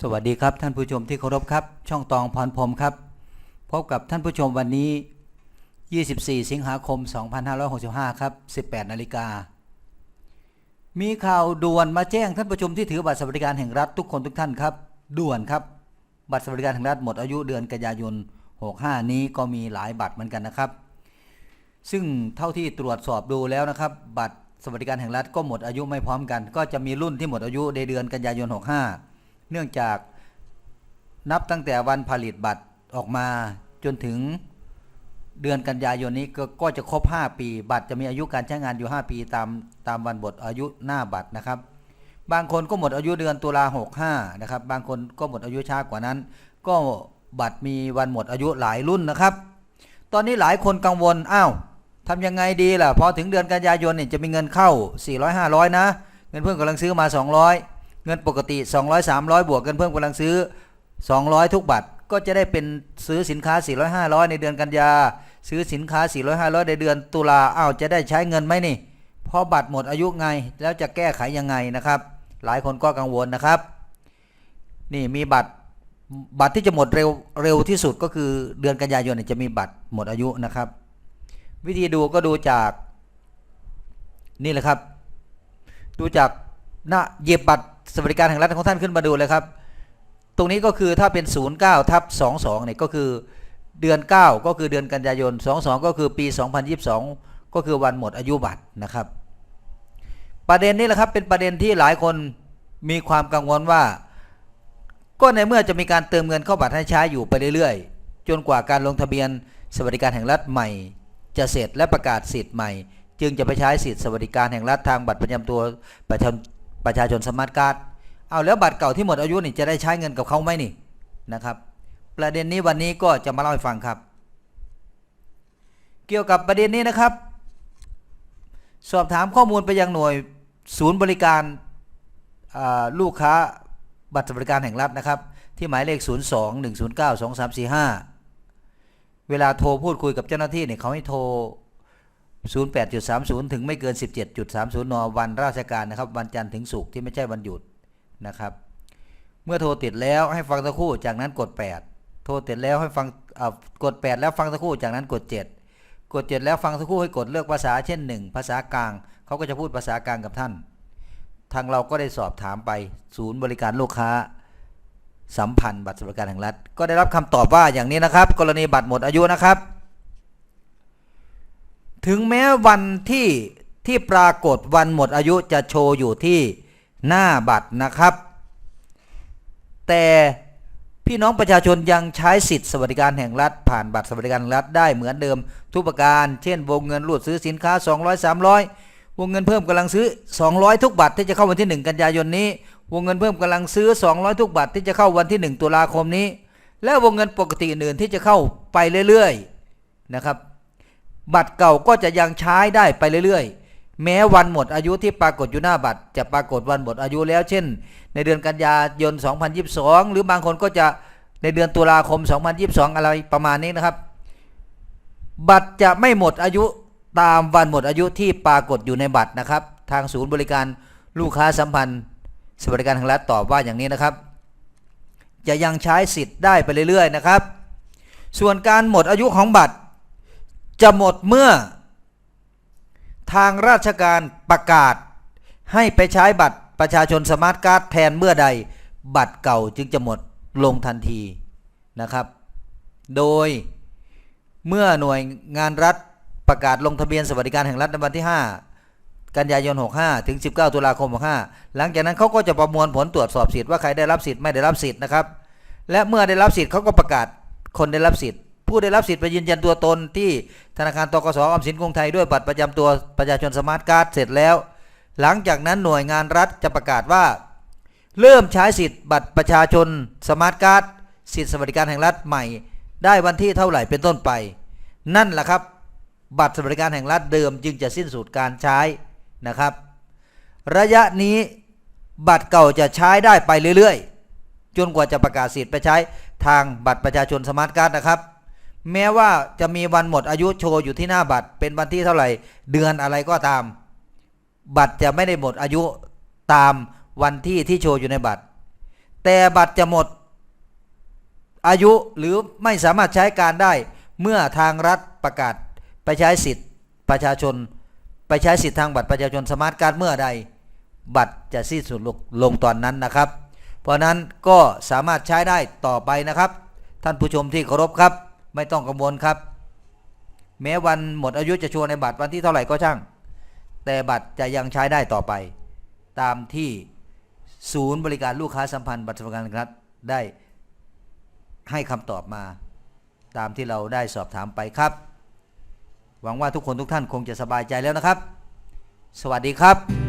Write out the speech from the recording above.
สวัสดีครับท่านผู้ชมที่เคารพครับ ช่องตองพรพรมครับ พบกับท่านผู้ชมวันนี้ 24 สิงหาคม 2565 ครับ 18 นาฬิกา มีข่าวด่วนมาแจ้งท่านผู้ชมที่ถือบัตรสวัสดิการแห่งรัฐทุกคนทุกท่านครับ ด่วนครับ บัตรสวัสดิการแห่งรัฐหมดอายุเดือนกันยายน 65 นี้ก็มีหลายบัตรเหมือนกันนะครับ ซึ่งเท่าที่ตรวจสอบดูแล้วนะครับ บัตรสวัสดิการแห่งรัฐก็หมดอายุไม่พร้อมกัน ก็จะมีรุ่นที่หมดอายุในเดือนกันยายน 65 เนื่องจากนับตั้งแต่วันผลิตบัตรออกมาจนถึงเดือนกันยายนนี้ก็ก็จะครบ 5 ปี บัตรจะมีอายุการใช้งานอยู่ 5 ปีตามตามวันบทอายุหน้าบัตรนะครับ บางคนก็หมดอายุเดือนตุลา65นะครับ บางคนก็หมดอายุช้ากว่านั้น ก็บัตรมีวันหมดอายุหลายรุ่นนะครับ ตอนนี้หลายคนกังวลอ้าวทำยังไงดีล่ะพอถึงเดือนกันยายนเนี่ยจะมีเงินเข้า 400 500 นะ เงินเพิ่มกำลังซื้อมา 200 เงินปกติ 200 300 บวกเงินเพิ่มกำลังซื้อ 200 ทุกบัตรก็จะได้เป็นซื้อสินค้า 400 500 ในเดือนกันยา ซื้อสินค้า 400 500 ในเดือนตุลาอ้าวจะได้ใช้เงินไหมนี่พอบัตรหมดอายุไงแล้วจะแก้ไขยังไงนะครับ หลายคนก็กังวลนะครับ นี่มีบัตรบัตรที่จะหมดเร็วเร็วที่สุดก็คือเดือนกันยายนจะมีบัตรหมดอายุนะครับ วิธีดูก็ดูจากนี่แหละครับ ดูจากหน้าเยียบบัตร สวัสดิการแห่งรัฐของท่านขึ้นมาดูเลยครับ ตรงนี้ก็คือถ้าเป็น 09ทับ22เนี่ยก็คือเดือน 9 ก็คือเดือนกันยายน 22 ก็คือปี 2022 ก็คือวันหมดอายุบัตรนะครับ ประเด็นนี้แหละครับเป็นประเด็นที่หลายคนมีความกังวลว่า ก็ในเมื่อจะมีการเติมเงินเข้าบัตรให้ใช้อยู่ไปเรื่อยๆ จนกว่าการลงทะเบียนสวัสดิการแห่งรัฐใหม่ จะเสร็จและประกาศสิทธิ์ใหม่ จึงจะไปใช้สิทธิสวัสดิการแห่งรัฐทางบัตรประจำตัวประชา ประชาชนสมาร์ทการ์ดเอาแล้วบัตรเก่าที่หมดอายุนี่จะได้ใช้เงินกับเขาไหมนี่นะครับ ประเด็นนี้วันนี้ก็จะมาเล่าให้ฟังครับ เกี่ยวกับประเด็นนี้นะครับ สอบถามข้อมูลไปยังหน่วยศูนย์บริการลูกค้าบัตรสวัสดิการแห่งรัฐนะครับ ที่หมายเลข 0 2 1 0 9 2 3 4 5 เวลาโทรพูดคุยกับเจ้าหน้าที่เนี่ยเขาให้โทร 08.30 ถึงไม่เกิน 17.30 น วันราชการนะครับ วันจันทร์ถึงศุกร์ที่ไม่ใช่วันหยุดนะครับ เมื่อโทรติดแล้วให้ฟังสักครู่จากนั้นกด 8 โทรติดแล้วให้ฟังกด 8 แล้วฟังสักครู่จากนั้นกด 7 กด 7 แล้วฟังสักครู่ให้กดเลือกภาษาเช่น 1 ภาษากลาง เขาก็จะพูดภาษากลางกับท่าน ทางเราก็ได้สอบถามไปศูนย์บริการลูกค้าสัมพันธ์บัตรสวัสดิการแห่งรัฐ ก็ได้รับคำตอบว่าอย่างนี้นะครับ กรณีบัตรหมดอายุนะครับ ถึงแม้วันที่ที่ปรากฏวันหมดอายุจะโชว์อยู่ที่หน้าบัตรนะครับ แต่พี่น้องประชาชนยังใช้สิทธิ์สวัสดิการแห่งรัฐ ผ่านบัตรสวัสดิการแห่งรัฐได้เหมือนเดิมทุกประการ เช่น วงเงินรูดซื้อสินค้า 200 300 วงเงินเพิ่มกำลังซื้อ 200 ทุกบัตรที่จะเข้าวันที่ 1 กันยายนนี้ วงเงินเพิ่มกำลังซื้อ 200 ทุกบัตรที่จะเข้าวันที่ 1 ตุลาคมนี้ และวงเงินปกติอื่นๆที่จะเข้าไปเรื่อยๆนะครับ บัตรเก่าก็จะยังใช้ได้ไปเรื่อยๆ แม้วันหมดอายุที่ปรากฏอยู่หน้าบัตร จะปรากฏวันหมดอายุแล้ว เช่น ในเดือนกันยายน 2022 หรือบางคนก็จะในเดือนตุลาคม 2022 อะไรประมาณนี้นะครับ บัตรจะไม่หมดอายุตามวันหมดอายุที่ปรากฏอยู่ในบัตรนะครับ ทางศูนย์บริการลูกค้าสัมพันธ์สวัสดิการแห่งรัฐตอบว่าอย่างนี้นะครับ จะยังใช้สิทธิ์ได้ไปเรื่อยๆนะครับ ส่วนการหมดอายุของบัตร จะหมดเมื่อ ทางราชการประกาศ ให้ไปใช้บัตรประชาชนสมาร์ทการ์ดแทนเมื่อใด บัตรเก่าจึงจะหมดลงทันทีนะครับ โดยเมื่อหน่วยงานรัฐประกาศลงทะเบียนสวัสดิการแห่งรัฐในวันที่ 5 กันยายน 65 ถึง 19 ตุลาคม 65 หลังจากนั้นเขาก็จะประมวลผลตรวจสอบสิทธิ์ว่าใครได้รับสิทธิ์ไม่ได้รับสิทธิ์นะครับ และเมื่อได้รับสิทธิ์เขาก็ประกาศคนได้รับสิทธิ์ ผู้ได้รับสิทธิ์ไปยืนยันตัวตนที่ธนาคารตกสออมสินกรุงไทยด้วยบัตรประจำตัวประชาชนสมาร์ทการ์ดเสร็จแล้ว หลังจากนั้นหน่วยงานรัฐจะประกาศว่า เริ่มใช้สิทธิ์บัตรประชาชนสมาร์ทการ์ดสิทธิสวัสดิการแห่งรัฐใหม่ ได้วันที่เท่าไหร่เป็นต้นไป นั่นแหละครับ บัตรสวัสดิการแห่งรัฐเดิมจึงจะสิ้นสุดการใช้นะครับ ระยะนี้บัตรเก่าจะใช้ได้ไปเรื่อยๆ จนกว่าจะประกาศสิทธิ์ไปใช้ทางบัตรประชาชนสมาร์ทการ์ดนะครับ แม้ว่าจะมีวันหมดอายุโชว์อยู่ที่หน้าบัตร เป็นวันที่เท่าไหร่ เดือนอะไรก็ตาม บัตรจะไม่ได้หมดอายุตามวันที่ที่โชว์อยู่ในบัตร แต่บัตรจะหมดอายุหรือไม่สามารถใช้การได้ เมื่อทางรัฐประกาศไปใช้สิทธิ์ประชาชน ไปใช้สิทธิ์ทางบัตรประชาชนสมาร์ทการ์ดเมื่อใด บัตรจะสิ้นสุดลงลงตอนนั้นนะครับ เพราะนั้นก็สามารถใช้ได้ต่อไปนะครับ ท่านผู้ชมที่เคารพครับ ไม่ต้องกังวลครับ แม้วันหมดอายุจะโชว์ในบัตรวันที่เท่าไหร่ก็ช่าง แต่บัตรจะยังใช้ได้ต่อไป ตามที่ศูนย์บริการลูกค้าสัมพันธ์บัตรสวัสดิการรัฐได้ให้คำตอบมา ตามที่เราได้สอบถามไปครับ หวังว่าทุกคนทุกท่านคงจะสบายใจแล้วนะครับ สวัสดีครับ